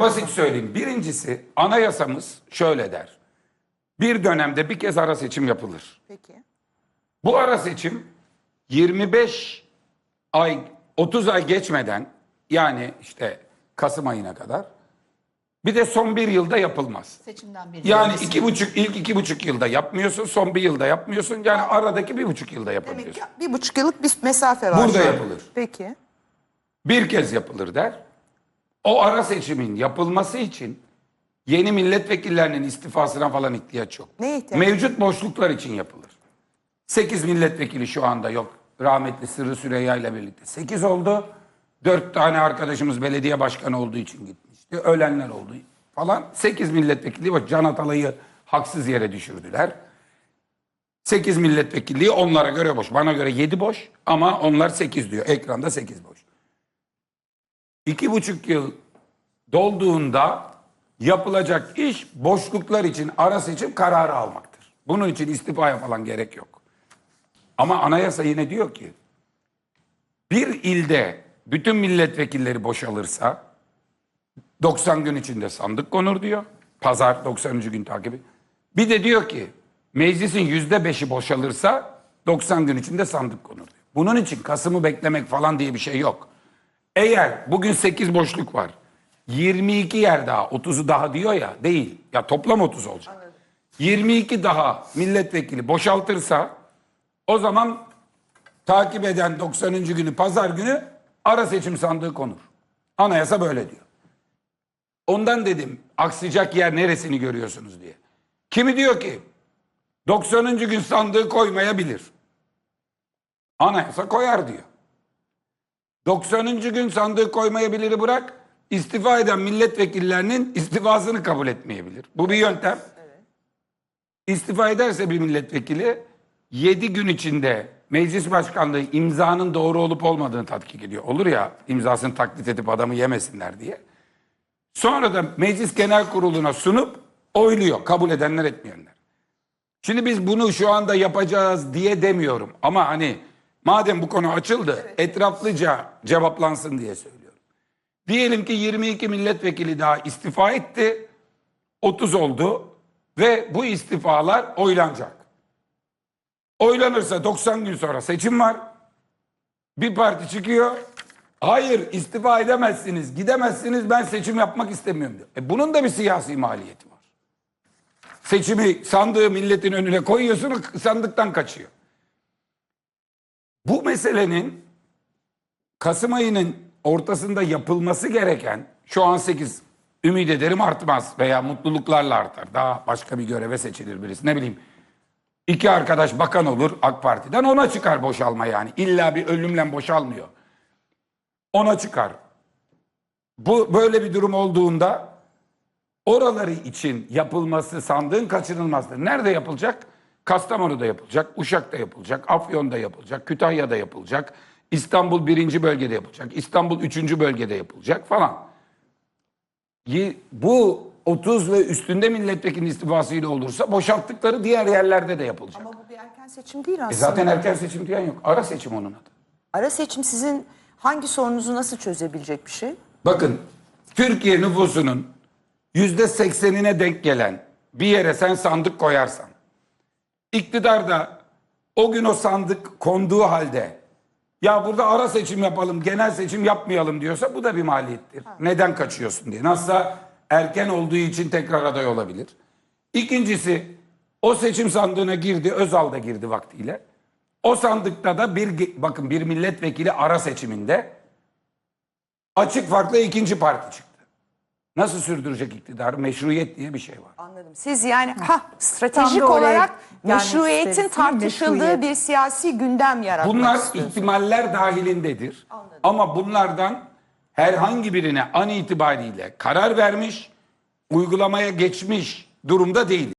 Çok basit söyleyeyim. Birincisi anayasamız şöyle der. Bir dönemde bir kez ara seçim yapılır. Peki. Bu ara seçim 25 ay 30 ay geçmeden yani işte Kasım ayına kadar bir de son bir yılda yapılmaz. Seçimden bir Yani öncesi. iki buçuk ilk iki buçuk yılda yapmıyorsun son bir yılda yapmıyorsun yani aradaki bir buçuk yılda Demek yapabiliyorsun. ki bir buçuk yıllık bir mesafe var. Burada yapılır. Peki. Bir kez yapılır der. O ara seçimin yapılması için yeni milletvekillerinin istifasına falan ihtiyaç yok. Neye ihtiyaç? Mevcut boşluklar için yapılır. 8 milletvekili şu anda yok. Rahmetli Sırrı Süreyya ile birlikte 8 oldu. 4 tane arkadaşımız belediye başkanı olduğu için gitmişti. Ölenler oldu falan. 8 milletvekili var. Can Atalay'ı haksız yere düşürdüler. 8 milletvekilliği onlara göre boş. Bana göre 7 boş ama onlar 8 diyor. Ekranda 8 boş. İki buçuk yıl dolduğunda yapılacak iş boşluklar için ara seçim kararı almaktır. Bunun için istifaya falan gerek yok. Ama anayasa yine diyor ki bir ilde bütün milletvekilleri boşalırsa 90 gün içinde sandık konur diyor. Pazar 90. gün takibi. Bir de diyor ki meclisin yüzde beşi boşalırsa 90 gün içinde sandık konur diyor. Bunun için Kasım'ı beklemek falan diye bir şey yok. Eğer bugün 8 boşluk var. 22 yer daha 30'u daha diyor ya değil. Ya toplam 30 olacak. 22 daha milletvekili boşaltırsa o zaman takip eden 90. günü pazar günü ara seçim sandığı konur. Anayasa böyle diyor. Ondan dedim aksayacak yer neresini görüyorsunuz diye. Kimi diyor ki 90. gün sandığı koymayabilir. Anayasa koyar diyor. 90. gün sandığı koymayabiliri bırak istifa eden milletvekillerinin istifasını kabul etmeyebilir. Bu bir yöntem. İstifa ederse bir milletvekili 7 gün içinde meclis başkanlığı imzanın doğru olup olmadığını tatkik ediyor. Olur ya imzasını taklit edip adamı yemesinler diye. Sonra da meclis genel kuruluna sunup oyluyor. Kabul edenler etmeyenler. Şimdi biz bunu şu anda yapacağız diye demiyorum. Ama hani madem bu konu açıldı etraflıca cevaplansın diye söylüyorum. Diyelim ki 22 milletvekili daha istifa etti. 30 oldu ve bu istifalar oylanacak. Oylanırsa 90 gün sonra seçim var. Bir parti çıkıyor. Hayır istifa edemezsiniz, gidemezsiniz ben seçim yapmak istemiyorum diyor. E bunun da bir siyasi maliyeti var. Seçimi sandığı milletin önüne koyuyorsun sandıktan kaçıyor. Bu meselenin Kasım ayının ortasında yapılması gereken şu an 8 ümit ederim artmaz veya mutluluklarla artar. Daha başka bir göreve seçilir birisi ne bileyim. İki arkadaş bakan olur AK Parti'den ona çıkar boşalma yani. İlla bir ölümle boşalmıyor. Ona çıkar. Bu böyle bir durum olduğunda oraları için yapılması sandığın kaçınılmazdır. Nerede yapılacak? Kastamonu'da yapılacak, Uşak'ta yapılacak, Afyon'da yapılacak, Kütahya'da yapılacak, İstanbul birinci bölgede yapılacak, İstanbul üçüncü bölgede yapılacak falan. Bu 30 ve üstünde milletvekili istifasıyla olursa boşalttıkları diğer yerlerde de yapılacak. Ama bu bir erken seçim değil aslında. E zaten erken seçim diyen yok. Ara seçim onun adı. Ara seçim sizin hangi sorunuzu nasıl çözebilecek bir şey? Bakın Türkiye nüfusunun yüzde seksenine denk gelen bir yere sen sandık koyarsan iktidar da o gün o sandık konduğu halde ya burada ara seçim yapalım genel seçim yapmayalım diyorsa bu da bir maliyettir. Neden kaçıyorsun diye. Nasılsa erken olduğu için tekrar aday olabilir. İkincisi o seçim sandığına girdi Özal da girdi vaktiyle. O sandıkta da bir bakın bir milletvekili ara seçiminde açık farklı ikinci parti çıktı. Nasıl sürdürecek iktidarı? Meşruiyet diye bir şey var. Anladım. Siz yani ha Tam stratejik da oraya olarak gelmek meşruiyetin isteriz. tartışıldığı Meşruiyet. bir siyasi gündem yaratmak Bunlar istiyorsunuz. ihtimaller dahilindedir. Ama bunlardan herhangi birine an itibariyle karar vermiş, uygulamaya geçmiş durumda değil.